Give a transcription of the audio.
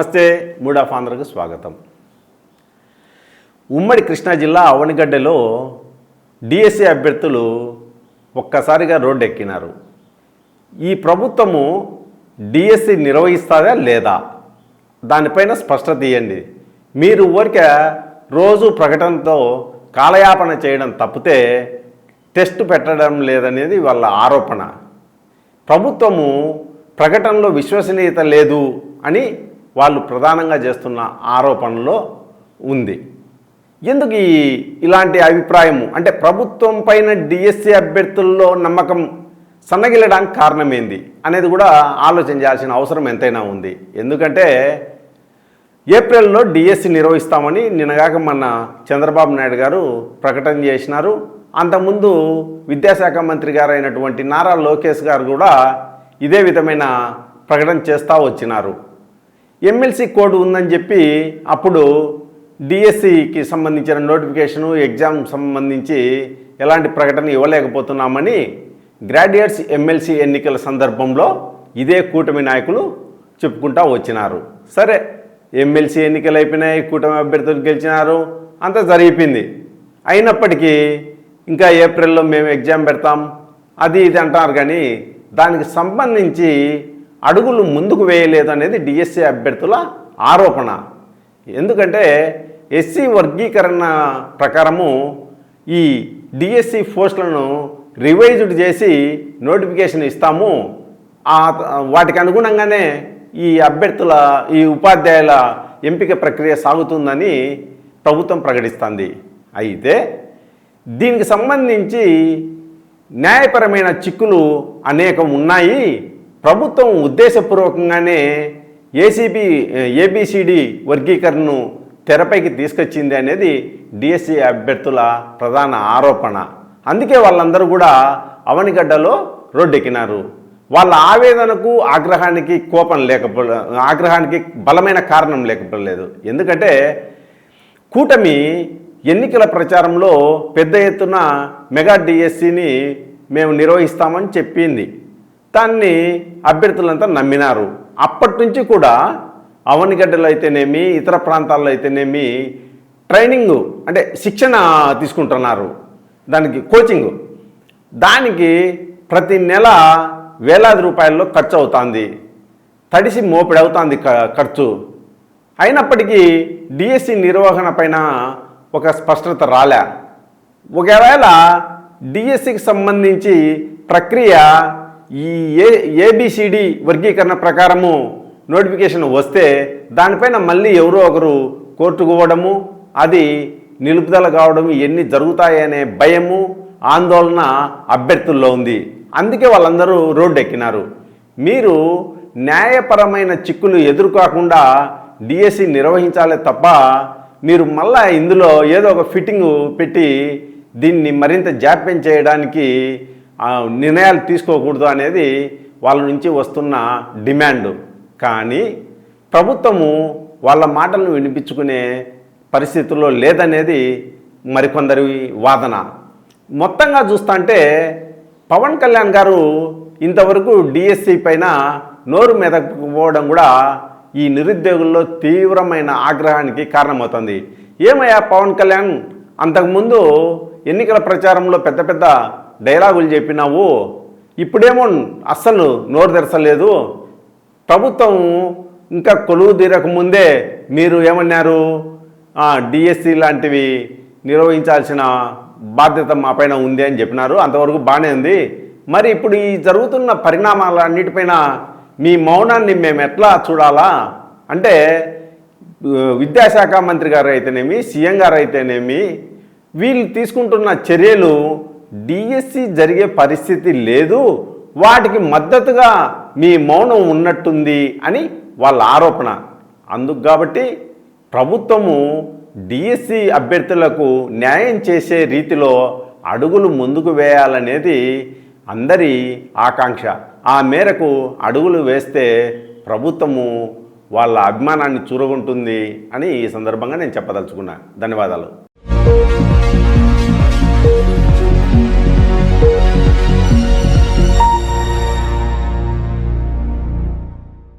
నమస్తే mood of ఆంధ్రకు స్వాగతం. ఉమ్మడి కృష్ణా జిల్లా అవనిగడ్డలో డిఎస్సి అభ్యర్థులు ఒక్కసారిగా రోడ్డు ఎక్కినారు ఈ ప్రభుత్వము డిఎస్సి నిర్వహిస్తారా లేదా? దానిపైన స్పష్టత ఇవ్వండి మీరు ఊరికే రోజు ప్రకటనతో కాలయాపన చేయడం తప్పితే టెస్ట్ పెట్టడం లేదనేది వాళ్ళ ఆరోపణ. ప్రభుత్వము ప్రకటనలో విశ్వసనీయత లేదు అని వాళ్ళు ప్రధానంగా చేస్తున్న ఆరోపణలో ఉంది. ఎందుకు ఈ ఇలాంటి అభిప్రాయము? అంటే ప్రభుత్వం పైన డిఎస్సి అభ్యర్థుల్లో నమ్మకం సన్నగిల్లడానికి కారణమేంది అనేది కూడా ఆలోచన చేయాల్సిన అవసరం ఎంతైనా ఉంది. ఎందుకంటే ఏప్రిల్లో డిఎస్సి నిర్వహిస్తామని నిన్నగాక మన చంద్రబాబు నాయుడు గారు ప్రకటన చేసినారు. అంతకుముందు విద్యాశాఖ మంత్రి గారు అయినటువంటి నారా లోకేష్ గారు కూడా ఇదే విధమైన ప్రకటన చేస్తూ వచ్చినారు. ఎమ్మెల్సీ కోడ్ ఉందని చెప్పి అప్పుడు డిఎస్సికి సంబంధించిన నోటిఫికేషను ఎగ్జామ్ సంబంధించి ఎలాంటి ప్రకటన ఇవ్వలేకపోతున్నామని గ్రాడ్యుయేట్స్ ఎమ్మెల్సీ ఎన్నికల సందర్భంలో ఇదే కూటమి నాయకులు చెప్పుకుంటా వచ్చినారు. సరే ఎమ్మెల్సీ ఎన్నికలు అయిపోయినాయి కూటమి అభ్యర్థులు గెలిచినారు అంతా జరిగిపోయింది. అయినప్పటికీ ఇంకా ఏప్రిల్లో మేము ఎగ్జామ్ పెడతాం అది ఇది అంటారు కానీ దానికి సంబంధించి అడుగులు ముందుకు వేయలేదు అనేది డిఎస్సి అభ్యర్థుల ఆరోపణ. ఎందుకంటే ఎస్సీ వర్గీకరణ ప్రకారము ఈ డిఎస్సి పోస్టులను రివైజ్డ్ చేసి నోటిఫికేషన్ ఇస్తాము. ఆ వాటికి అనుగుణంగానే ఈ అభ్యర్థుల ఈ ఉపాధ్యాయుల ఎంపిక ప్రక్రియ సాగుతుందని ప్రభుత్వం ప్రకటిస్తుంది. అయితే దీనికి సంబంధించి న్యాయపరమైన చిక్కులు అనేకం ఉన్నాయి. ప్రభుత్వం ఉద్దేశపూర్వకంగానే ఏసీబీ ఏబిసిడి వర్గీకరణను తెరపైకి తీసుకొచ్చింది అనేది డిఎస్సి అభ్యర్థుల ప్రధాన ఆరోపణ. అందుకే వాళ్ళందరూ కూడా అవనిగడ్డలో రోడ్డెక్కినారు. వాళ్ళ ఆవేదనకు ఆగ్రహానికి కోపం లేకపో ఆగ్రహానికి బలమైన కారణం లేకపోలేదు. ఎందుకంటే కూటమి ఎన్నికల ప్రచారంలో పెద్ద ఎత్తున మెగా డిఎస్సిని మేము నిర్వహిస్తామని చెప్పింది. దాన్ని అభ్యర్థులంతా నమ్మినారు. అప్పటి నుంచి కూడా అవనిగడ్డలో అయితేనేమి ఇతర ప్రాంతాల్లో అయితేనేమి ట్రైనింగ్ అంటే శిక్షణ తీసుకుంటున్నారు. దానికి కోచింగ్. దానికి ప్రతి నెల వేలాది రూపాయల్లో ఖర్చు అవుతుంది తడిసి మోపిడవుతుంది ఖర్చు. అయినప్పటికీ డిఎస్సి నిర్వహణ పైన ఒక స్పష్టత రాలే. ఒకవేళ డిఎస్సికి సంబంధించి ప్రక్రియ ఈ ఏ ఏబిసిడి వర్గీకరణ ప్రకారము నోటిఫికేషన్ వస్తే దానిపైన మళ్ళీ ఎవరో ఒకరు కోర్టుకు పోవడము అది నిలుపుదల కావడం ఇవన్నీ జరుగుతాయనే భయము ఆందోళన అభ్యర్థుల్లో ఉంది. అందుకే వాళ్ళందరూ రోడ్డు ఎక్కినారు మీరు న్యాయపరమైన చిక్కులు ఎదుర్కోకుండా డిఎస్సి నిర్వహించాలే తప్ప మీరు మళ్ళా ఇందులో ఏదో ఒక ఫిట్టింగ్ పెట్టి దీన్ని మరింత జాప్యం చేయడానికి నిర్ణయాలు తీసుకోకూడదు అనేది వాళ్ళ నుంచి వస్తున్న డిమాండ్. కానీ ప్రభుత్వము వాళ్ళ మాటలను వినిపించుకునే పరిస్థితుల్లో లేదనేది మరికొందరి వాదన. మొత్తంగా చూస్తుంటే పవన్ కళ్యాణ్ గారు ఇంతవరకు డిఎస్సి పైన నోరు మెదకపోవడం కూడా ఈ నిరుద్యోగుల్లో తీవ్రమైన ఆగ్రహానికి కారణమవుతుంది. ఏమయ్యా పవన్ కళ్యాణ్? అంతకుముందు ఎన్నికల ప్రచారంలో పెద్ద పెద్ద డైలాగులు చెప్పినావు. ఇప్పుడేమో అస్సలు నోరు తెరచలేదు. ప్రభుత్వం ఇంకా కొలువు తీరక ముందే మీరు ఏమన్నారు? డిఎస్సి లాంటివి నిర్వహించాల్సిన బాధ్యత మా పైన ఉంది అని చెప్పినారు. అంతవరకు బాగానే ఉంది. మరి ఇప్పుడు ఈ జరుగుతున్న పరిణామాలన్నిటిపైన మీ మౌనాన్ని మేము ఎట్లా చూడాలా? అంటే విద్యాశాఖ మంత్రి గారు అయితేనేమి సీఎం గారు అయితేనేమి వీళ్ళు తీసుకుంటున్న చర్యలు డిఎస్సి జరిగే పరిస్థితి లేదు వాటికి మద్దతుగా మీ మౌనం ఉన్నట్టుంది అని వాళ్ళ ఆరోపణ. అందుకు కాబట్టి ప్రభుత్వము డిఎస్సి అభ్యర్థులకు న్యాయం చేసే రీతిలో అడుగులు ముందుకు వేయాలనేది అందరి ఆకాంక్ష. ఆ మేరకు అడుగులు వేస్తే ప్రభుత్వము వాళ్ళ అభిమానాన్ని చూరగొంటుంది అని ఈ సందర్భంగా నేను చెప్పదలుచుకున్నా. ధన్యవాదాలు.